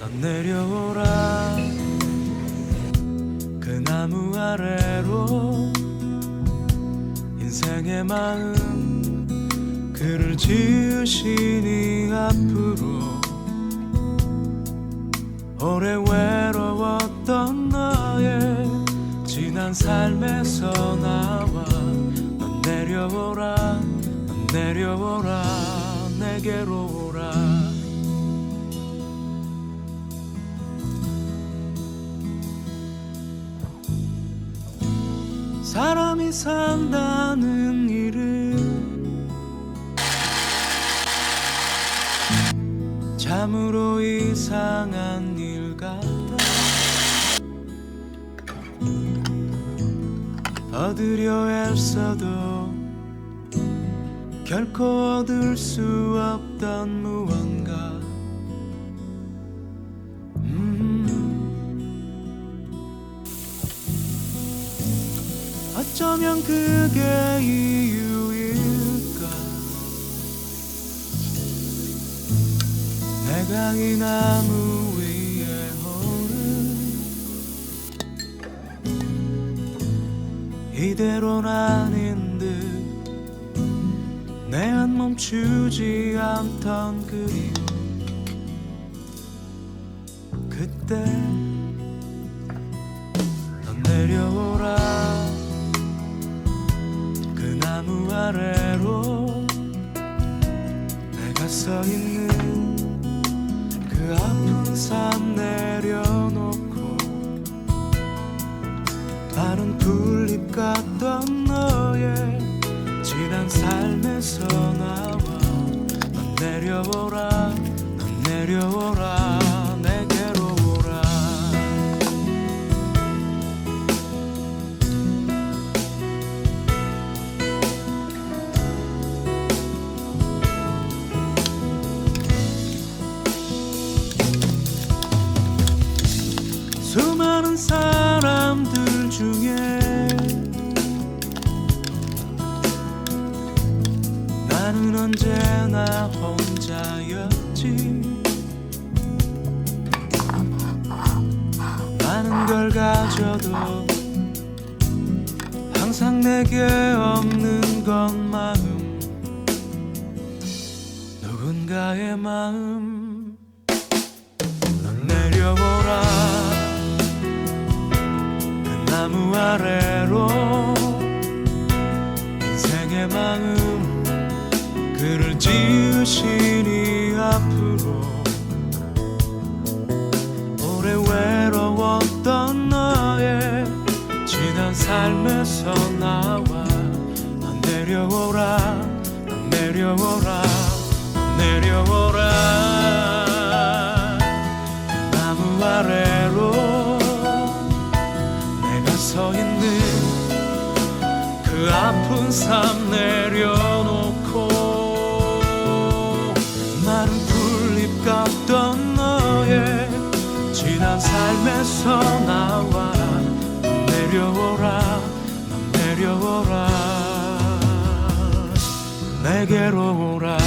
넌 내려오라. 그 나무 아래로 인생의 마음 그를 지으시니 앞으로 오래 외로웠던 너의 지난 삶에서 나와 넌 내려오라 넌 내려오라. 내게로 사람이 산다는 일은 참으로 이상한 일 같다 얻으려 애써도 결코 얻을 수 없던 무언가 어쩌면 그게 이유일까? 내가 이 나무 위에 오른 이대로는 아닌 듯내안 멈추지 않던 그리움. 그때 나무 아래로 내가 서 있는 그 아픈 산 내려놓고 다른 풀잎 같던 나는 언제나 혼자였지. 많은 걸 가져도 항상 내게 없는 건 마음. 누군가의 마음 넌 내려오라. 그 나무 아래로 인생의 마음 그를 지으시니 앞으로 오래 외로웠던 너의 지난 삶에서 나와 넌 내려오라 넌 내려오라 넌 내려오라. 그 나무 아래로 내가 서 있는 그 아픈 삶 내려 지난 삶에서 나와. 넌 내려오라 넌 내려오라. 내게로 오라